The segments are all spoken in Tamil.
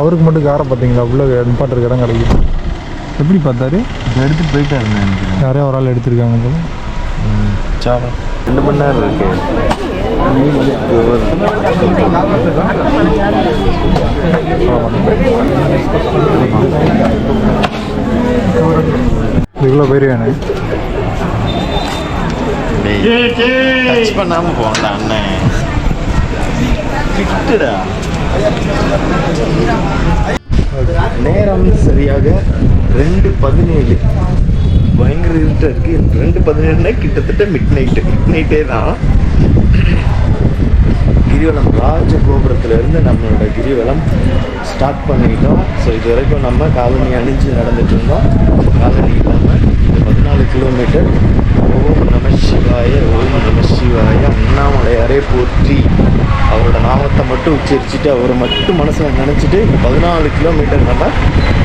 அவருக்கு மட்டும் காரை பார்த்தீங்களா? உள்ள நிப்பாட்டுற இடம் கிடைக்கும் எப்படி பார்த்தாரு? எடுத்துட்டு போயிட்டாரு நினைக்கிறேன். யாரையோ ஒரு ஆள் எடுத்திருக்காங்க போல. சாவா. ரெண்டு மணி நேரம் இருக்கு. இவ்வளோ பேர் வேணே. டச் பண்ணாம போகலாம் அண்ணன் கிட்டுடா நேரம் சரியாக ரெண்டு பதினேழு. பயங்கர இருட்டாக இருக்கு. ரெண்டு பதினேழுனா கிட்டத்தட்ட மிட் நைட்டு மிட் நைட்டே தான். கிரிவலம் ராஜ கோபுரத்துலேருந்து நம்மளோட கிரிவலம் ஸ்டார்ட் பண்ணிட்டோம். ஸோ இது வரைக்கும் நம்ம காலனி அணிஞ்சு நடந்துட்டு இருந்தோம். காலனி இல்லாமல் இது பதினாலு கிலோமீட்டர் ஓம் நம சிவாய ஓம் நம சிவாய. அண்ணாமலையாரே போற்றி. அவரோட நாமத்தை மட்டும் உச்சரிச்சுட்டு அவரை மட்டும் மனசில் நினச்சிட்டு இந்த பதினாலு கிலோமீட்டர் நம்ம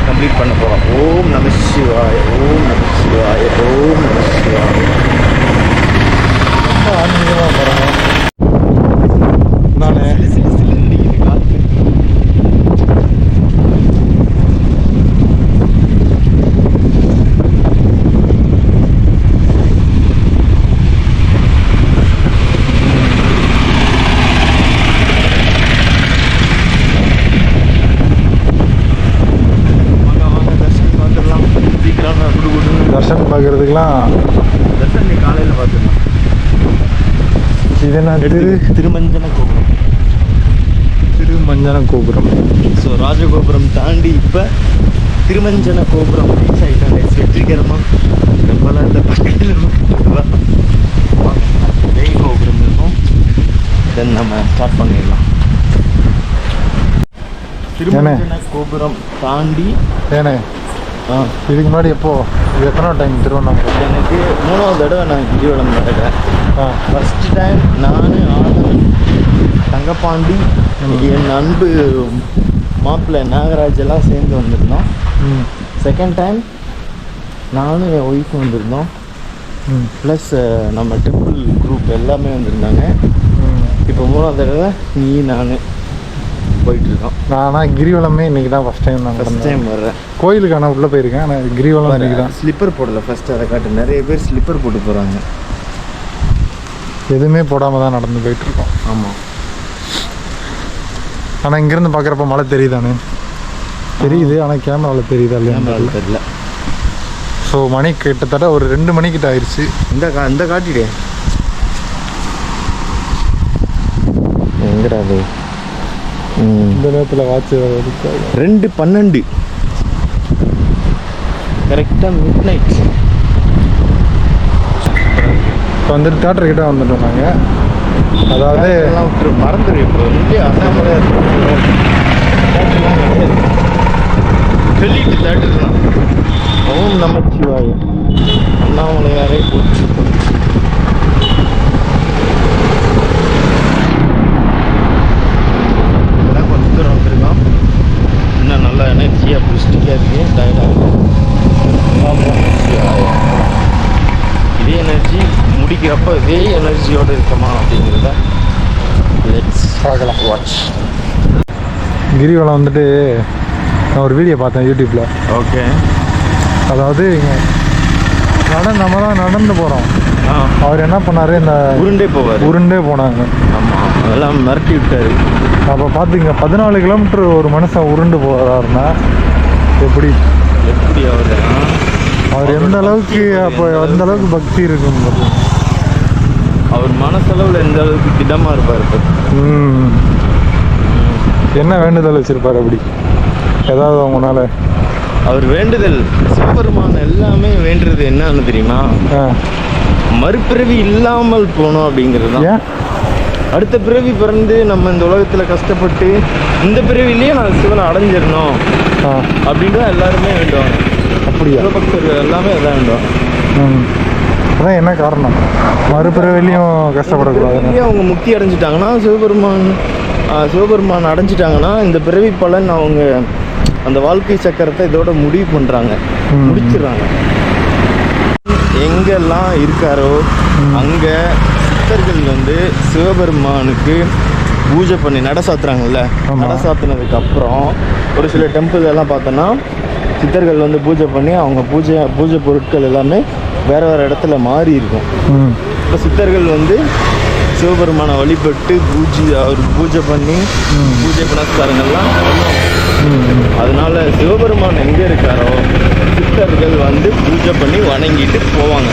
கம்ப்ளீட் பண்ண போகிறோம் ஓம் நம சிவாய ஓம் நம சிவாய ஓம் நம சிவாய. ரொம்ப ஆன்மீகமாக போகிறாங்க தர்ஷன் பார்க்கறதுக்கெலாம் தர்ஷன் நீ காலையில் பார்த்துடலாம் இது என்ன திரு திரு திருமஞ்சன கோபுரம். திருமஞ்சன கோபுரம். ஸோ ராஜகோபுரம் தாண்டி இப்போ திருமஞ்சன கோபுரம் ரீச் ஆகிட்டாங்க வெற்றிகரமாக நம்மளாம் இந்த பக்கத்தில் நெய் கோபுரம் இருக்கும். தென் நம்ம ஸ்டார்ட் பண்ணிடலாம். திருமஞ்சன கோபுரம் தாண்டி ஏனே? ஆ இதுக்கு முன்னாடி எப்போ? இது எத்தனை டைம் திருவண்ணாமலை? எனக்கு மூணாவது தடவை நான் கிரிவலம் நடக்கிறேன் ஆ. ஃபஸ்ட் டைம் நான் ஆதவன் தங்கப்பாண்டி. என் அன்பு மாப்பிள்ளை நாகராஜ் எல்லாம் சேர்ந்து வந்திருந்தோம். செகண்ட் டைம் நானும் என் ஒய்ஃபும் வந்திருந்தோம். ப்ளஸ் நம்ம டெம்பிள் குரூப் எல்லாமே வந்திருந்தாங்க. இப்போ மூணாவது தடவை நீ நான். போயிட்டுருக்கோம். நான் ஆனால் கிரிவலமே இன்னைக்கு தான் ஃபஸ்ட் டைம் நான் ஃபஸ்ட் டைம் வர்றேன். கோயிலுக்கு ஆனால் உள்ளே போயிருக்கேன் ஆனால் கிரிவலம் இன்னைக்கு தான். ஸ்லிப்பர் போடல ஃபர்ஸ்ட் அதை காட்டு. நிறைய பேர் ஸ்லிப்பர் போட்டு போகிறாங்க எதுவுமே போடாமல் தான் நடந்து போயிட்டு இருக்கோம் ஆமாம் ஆனால் இங்கேருந்து பார்க்குறப்ப மழை தெரியுதானே? தெரியுது ஆனால் கேமராவில் தெரியுதா இல்லையா தெரியல. ஸோ மணி கிட்டத்தட்ட ஒரு ரெண்டு மணிக்கிட்ட ஆயிடுச்சு இந்த கா இந்த காட்டிடே. எங்கடா அது? இந்த நேரத்தில் வாட்ச் ரெண்டு பன்னெண்டு. கரெக்டாக மிட் நைட் இப்போ வந்துட்டு தேட்டர் கிட்ட வந்துட்டோம் நாங்கள் அதாவது மறந்துடு இப்போ இங்கே அண்ணாமலை சொல்லிட்டு தேட்டர்லாம் ஓம் நமச்சிவாய அண்ணாமலையாரே போச்சு இப்போதான் கொஞ்சம் தூரம் வந்திருக்கோம் இன்னும் நல்லா எனர்ஜியாக புஷ்டிக்காக இருக்கு. டயர்டாக இதே எனர்ஜி முடிக்கிறப்ப இதே எனர்ஜியோடு இருக்கமா அப்படிங்கிறத லெட்ஸ் பார்க்கலாம் வாட்ச் கிரிவலம் வந்துட்டு நான் ஒரு வீடியோ பார்த்தேன் யூடியூப்பில் ஓகே அதாவது நட நம்ம தான் நடந்து போகிறோம் அவர் என்ன பண்ணாரு? இந்த உருண்டே போவார். உருண்டே போனாங்க. ஆமாம் அதெல்லாம் மிரட்டி விட்டாரு. அப்போ பார்த்துங்க பதினாலு கிலோமீட்டர் ஒரு மனுஷன் உருண்டு போகிறாருன்னா எப்படி? எப்படி அவர்? அவர் எந்த அளவுக்கு அப்போ எந்த அளவுக்கு பக்தி இருக்கும். அவர் மனசளவில் எந்த அளவுக்கு திடமாக இருப்பார் என்ன வேண்டுதல் வச்சிருப்பாரு அப்படி? ஏதாவது அவங்கனால. அவர் வேண்டுதல் சிவபெருமான் எல்லாமே வேண்டுறது என்னன்னு தெரியுமா? மறுபிறவி இல்லாமல் போகணும் அப்படிங்கிறது தான். அடுத்த பிறவி பிறந்து நம்ம இந்த உலகத்தில் கஷ்டப்பட்டு இந்த பிறவிலேயே நான் சிவனை அடைஞ்சிடணும். தான் எல்லாருமே வேண்டுவாங்க. அப்படியா? சிவபக்தர்கள் எல்லாமே அதான் வேண்டுவாங்க. ம். அதான் என்ன காரணம்? மறுபிறவிலையும் கஷ்டப்படக்கூடாது அவங்க முக்தி அடைஞ்சிட்டாங்கன்னா சிவபெருமான் சிவபெருமான் அடைஞ்சிட்டாங்கன்னா இந்த பிறவி பலன் அவங்க அந்த வாழ்க்கை சக்கரத்தை இதோட முடிவு பண்ணுறாங்க. முடிச்சிடுறாங்க. எங்கெல்லாம் இருக்காரோ அங்கே சித்தர்கள் வந்து சிவபெருமானுக்கு பூஜை பண்ணி நட சாத்துறாங்கல்ல. நட சாத்துனதுக்கு அப்புறம் ஒரு சில டெம்பிள் எல்லாம் பார்த்தோன்னா சித்தர்கள் வந்து பூஜை பண்ணி அவங்க பூஜை பூஜை பொருட்கள் எல்லாமே வேற வேற இடத்துல மாறி இருக்கும். இப்போ சித்தர்கள் வந்து சிவபெருமானை வழிபட்டு பூஜை அவர் பூஜை பண்ணி பூஜை புனஸ்காரங்கள்லாம். அதனால சிவபெருமான் எங்கே இருக்காரோ சித்தர்கள் வந்து பூஜை பண்ணி வணங்கிட்டு போவாங்க.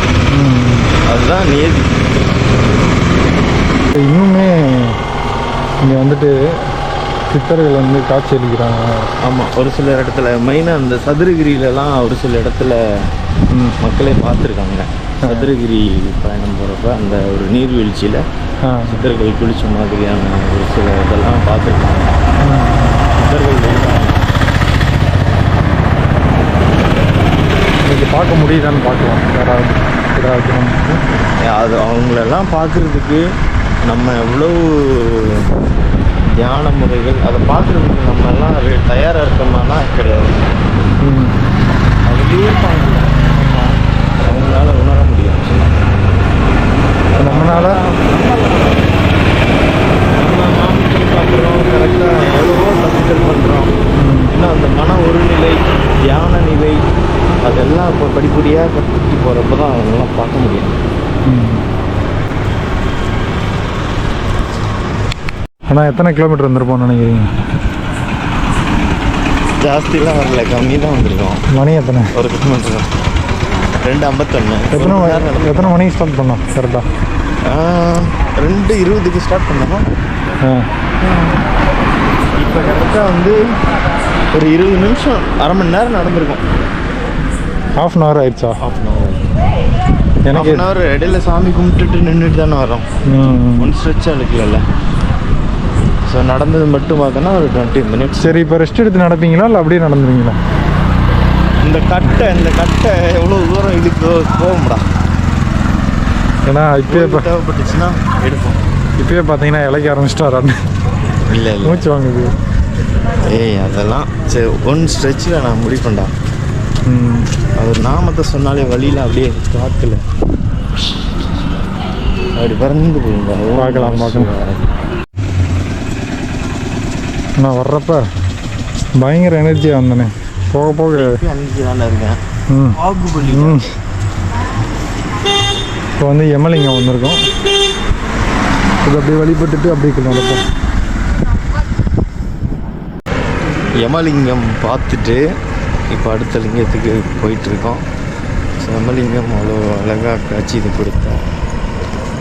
அதுதான் நியதி. இன்னுமே இங்கே வந்துட்டு சித்தர்கள் வந்து காட்சி அளிக்கிறாங்க. ஆமாம் ஒரு சில இடத்துல மெயினாக அந்த சதுரகிரியிலலாம் ஒரு சில இடத்துல மக்களே பார்த்துருக்காங்க. சதுரகிரி பயணம் போகிறப்ப அந்த ஒரு நீர்வீழ்ச்சியில் சித்தர்கள் குளிச்ச மாதிரியான ஒரு சில இதெல்லாம் பார்த்துருக்காங்க. சித்தர்கள் வந்து இன்னைக்கு பார்க்க முடியுதான்னு பார்க்கலாம். யாராவது அது அவங்களெல்லாம் பார்க்குறதுக்கு நம்ம எவ்வளோ தியான முறைகள் அதை பார்க்குறதுக்கு நம்ம எல்லாம் ரெ- தயாரா இருக்கோம்னா கிடையாது. அதுலேயே அவங்களால உணர முடியும். நம்மளால கரெக்டாக எவ்வளவோ தப்புகள் பண்ணுறோம் இன்னும் அந்த மன ஒருநிலை தியான நிலை அதெல்லாம் இப்போ படிப்படியாக கற்றுக்கிட்டு போகிறப்ப தான் அவங்களாம் பார்க்க முடியும் ம் ஆனால் எத்தனை கிலோமீட்டர் வந்திருப்போம்னு நினைக்கிறீங்க? ஜாஸ்திலாம் வரல கம்மி தான் வந்திருக்கோம். மணி எத்தனை? ஒரு கிலோமீட்டர் தான் ரெண்டு ஐம்பத்தொன்று எத்தனை மணி- எத்தனை மணிக்கு ஸ்டார்ட் பண்ணோம்? கரெக்டாக ரெண்டு இருபதுக்கு ஸ்டார்ட் பண்ணோம்? இப்போ கரெக்டாக வந்து ஒரு இருபது நிமிஷம் அரை மணி நேரம் நடந்திருக்கும். ஹாஃப் அன் ஹவர் ஆயிடுச்சா? ஹாஃப் அன் ஹவர் எனக்கு ஹவர் இடையில சாமி கும்பிட்டுட்டு நின்றுட்டு தானே வரோம். ஒன் ஸ்ட்ரெச்சாக இருக்குல்ல ஸோ நடந்தது மட்டும் பார்த்தோன்னா ஒரு டுவெண்ட்டி மினிட்ஸ் சரி இப்போ ரெஸ்ட் எடுத்து நடப்பீங்களா? இல்லை அப்படியே நடந்துருவீங்களா? இந்த கட்டை இந்த கட்டை எவ்வளோ தூரம் இதுக்கு போகும்டா? ஏன்னா இப்பயே இப்போ தேவைப்பட்டுச்சுன்னா எடுப்போம். இப்பயே பார்த்தீங்கன்னா இலைக்க ஆரம்பிச்சிட்டாரான்னு. இல்லை இல்லை. மூச்சு வாங்குது. ஏய் அதெல்லாம் சரி ஒன் ஸ்ட்ரெச்சில் நான் முடிப்பேன்டா. அவர் நாமத்தை சொன்னாலே வழியில் அப்படியே காத்துல அப்படி பறந்து போயிருந்தா பார்க்கலாம், பார்க்கலாம். நான் வர்றப்ப பயங்கர எனர்ஜியாக வந்தனே. போக போக. அன்னைக்கு தானே இருக்கேன். ம். பாகுபலி ம். இப்போ வந்து எமலிங்கம் வந்திருக்கோம் இது அப்படியே வழிபட்டுட்டு அப்படியே நடப்போம் யமலிங்கம் பார்த்துட்டு இப்போ அடுத்த லிங்கத்துக்கு போயிட்டு இருக்கோம் ஸோ யமலிங்கம் அவ்வளோ அழகாக காட்சி இது கொடுத்தோம்.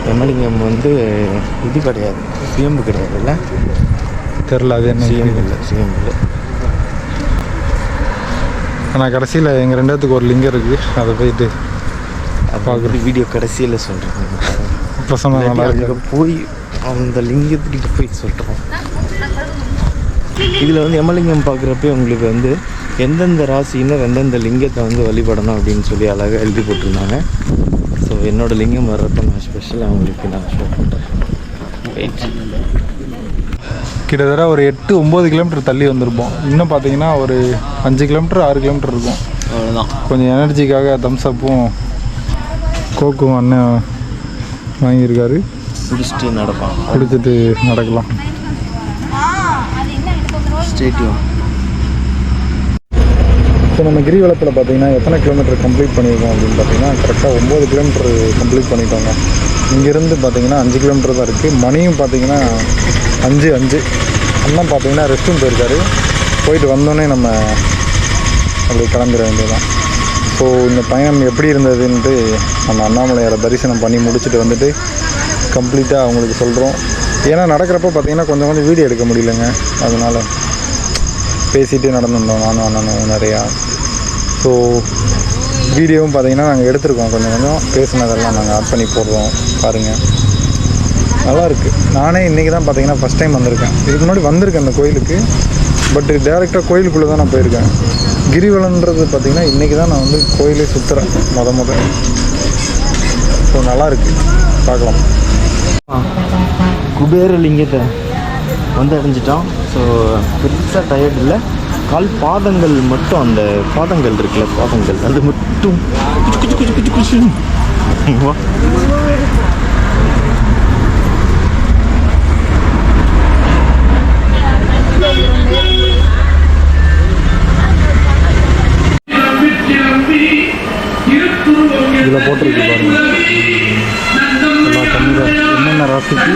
யமலிங்கம் வந்து இது கிடையாது சுயம்பு கிடையாதுல்ல? தெரில அது என்ன இல்லை இல்லை. ஆனால் கடைசியில் எங்கள் ரெண்டாத்துக்கு ஒரு லிங்கம் இருக்குது அதை போயிட்டு பார்க்குற வீடியோ கடைசியில் சொல்கிறேன் இப்போ சொன்னால் நல்லா இருக்கு போய் அந்த லிங்கத்துக்கிட்ட போய் சொல்கிறோம் இதில் வந்து யமலிங்கம் பார்க்குறப்ப உங்களுக்கு வந்து எந்தெந்த ராசின்னு எந்தெந்த லிங்கத்தை வந்து வழிபடணும் அப்படின்னு சொல்லி அழகாக எழுதி போட்டிருந்தாங்க. ஸோ என்னோட லிங்கம் வர்றப்ப நான் ஸ்பெஷலாக உங்களுக்கு நான் ஷோ பண்ணுறேன் வெயிட் கிட்டத்தட்ட ஒரு எட்டு ஒம்பது கிலோமீட்டர் தள்ளி வந்திருப்போம். இன்னும் பார்த்தீங்கன்னா ஒரு அஞ்சு கிலோமீட்டர் ஆறு கிலோமீட்டர் இருக்கும். அவ்வளோதான் கொஞ்சம் எனர்ஜிக்காக தம்ஸ் அப்பும் கோக்கும் அண்ணன் வாங்கியிருக்காரு. குடிச்சிட்டு நடப்பான் குடிச்சிட்டு நடக்கலாம். இப்போ நம்ம கிரிவலத்தில் பார்த்தீங்கன்னா எத்தனை கிலோமீட்டர் கம்ப்ளீட் பண்ணியிருக்கோம் அப்படின்னு பார்த்தீங்கன்னா கரெக்டாக ஒம்பது கிலோமீட்டர் கம்ப்ளீட் பண்ணிட்டோங்க. இங்கேருந்து பார்த்தீங்கன்னா அஞ்சு கிலோமீட்டர் தான் இருக்குது மணியும் பார்த்தீங்கன்னா அஞ்சு அஞ்சு. அண்ணன் பார்த்தீங்கன்னா ரெஸ்ட் ரூம் போயிருக்காரு. போயிட்டு வந்தோடனே நம்ம அப்படி கிளம்பிட வேண்டியதுதான். ஸோ இந்த பயணம் எப்படி இருந்ததுன்ட்டு நம்ம அண்ணாமலையாரை தரிசனம் பண்ணி முடிச்சுட்டு வந்துட்டு கம்ப்ளீட்டாக அவங்களுக்கு சொல்கிறோம் ஏன்னா நடக்கிறப்ப பார்த்தீங்கன்னா கொஞ்சம் கொஞ்சம் வீடியோ எடுக்க முடியலங்க. அதனால் பேசிகிட்டே நடந்துருந்தோம். நானும் அண்ணனும் நிறையா. ஸோ வீடியோவும் பார்த்தீங்கன்னா நாங்கள் எடுத்திருக்கோம். கொஞ்சம் கொஞ்சம் பேசினதெல்லாம் நாங்கள் ஆட் பண்ணி போடுறோம். பாருங்கள் நல்லாயிருக்கு நானே இன்றைக்கி தான் பார்த்தீங்கன்னா ஃபஸ்ட் டைம் வந்திருக்கேன். இதுக்கு முன்னாடி வந்திருக்கேன் அந்த கோயிலுக்கு. பட் டேரெக்டாக கோயிலுக்குள்ளே தான் நான் போயிருக்கேன். கிரிவலன்றது பார்த்திங்கன்னா இன்றைக்கி தான் நான் வந்து கோயிலே சுற்றுறேன் மொத முத. ஸோ நல்லாயிருக்கு பார்க்கலாம் குபேர லிங்கத்தை வந்து அடைஞ்சிட்டோம் ஸோ பெருசாக டயர்ட் இல்லை. கால் பாதங்கள் மட்டும் அந்த பாதங்கள் இருக்குல்ல பாதங்கள். அது மட்டும். குச்சு குச்சு குச்சு குச்சு போட்டிருக்கு பாருங்கள் எல்லா கம்மியில் என்னென்ன ராசிக்கு?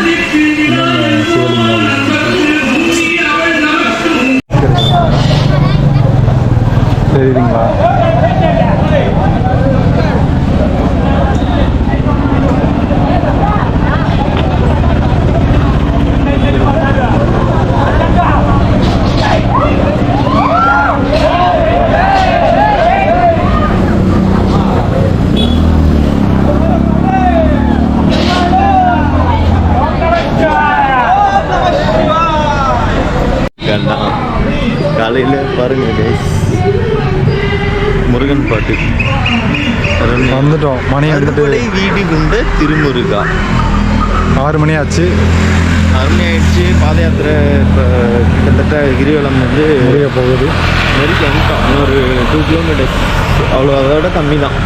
முருகன் பாட்டு. வந்துட்டோம். மணி அறுபடை வீடு கொண்ட திருமுருகா. ஆறு மணி ஆச்சு. அருணி ஆயிடுச்சு. பாத யாத்திரை இப்போ கிட்டத்தட்ட கிரிவலம் வந்து முடிய போகுது. நெருக்கி வந்துட்டோம். இன்னொரு டூ கிலோமீட்டர்ஸ் அவ்வளோ அதோட கம்மி தான்.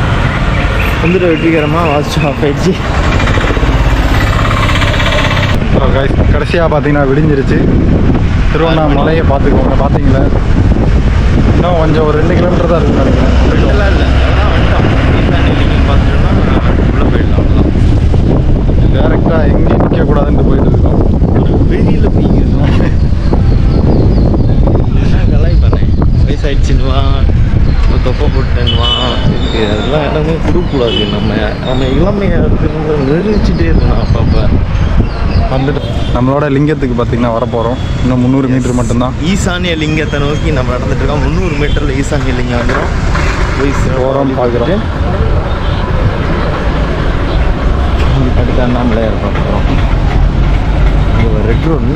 வந்துட்டு வெற்றிகரமாக வாட்ச் ஆஃப் ஆயிடுச்சு. கடைசியாக பார்த்தீங்கன்னா விடிஞ்சிருச்சு. திருவண்ணாமலையை பார்த்துக்கோங்க. பார்த்தீங்களா? இன்னும் கொஞ்சம் ஒரு ரெண்டு கிலோமீட்டர் தான் இருக்குன்னு நினைக்கிறேன். ரெண்டுலாம் இல்லை. டேரெக்டாக எங்கேயும் நிற்கக்கூடாதுன்ட்டு போயிட்டு இருக்கோம். வெளியில் போயிருந்தோம் என்ன கலாய் பண்ணேன் வயசாயிடுச்சுன்னுவான் ஒரு தொப்பை போட்டேன்னுவான் அதெல்லாம் எல்லாமே கொடுக்கக்கூடாது. நம்ம நம்ம இளமையாக இருக்கிறவங்க நிர்ணயிச்சுட்டே இருக்கணும் அப்பப்போ. வந்துட்டு நம்மளோட லிங்கத்துக்கு பார்த்தீங்கன்னா வரப்போகிறோம் இன்னும் முந்நூறு மீட்டர் மட்டும்தான். ஈசானிய லிங்கத்தை நோக்கி நம்ம நடந்துட்டு இருக்கோம். முந்நூறு மீட்டரில் ஈசானிய லிங்கம் வந்துடும் போய் போகிறோம் பார்க்குறோம். அடுத்த அண்ணாமலையார் பார்க்குறோம் ரெட் ரோட்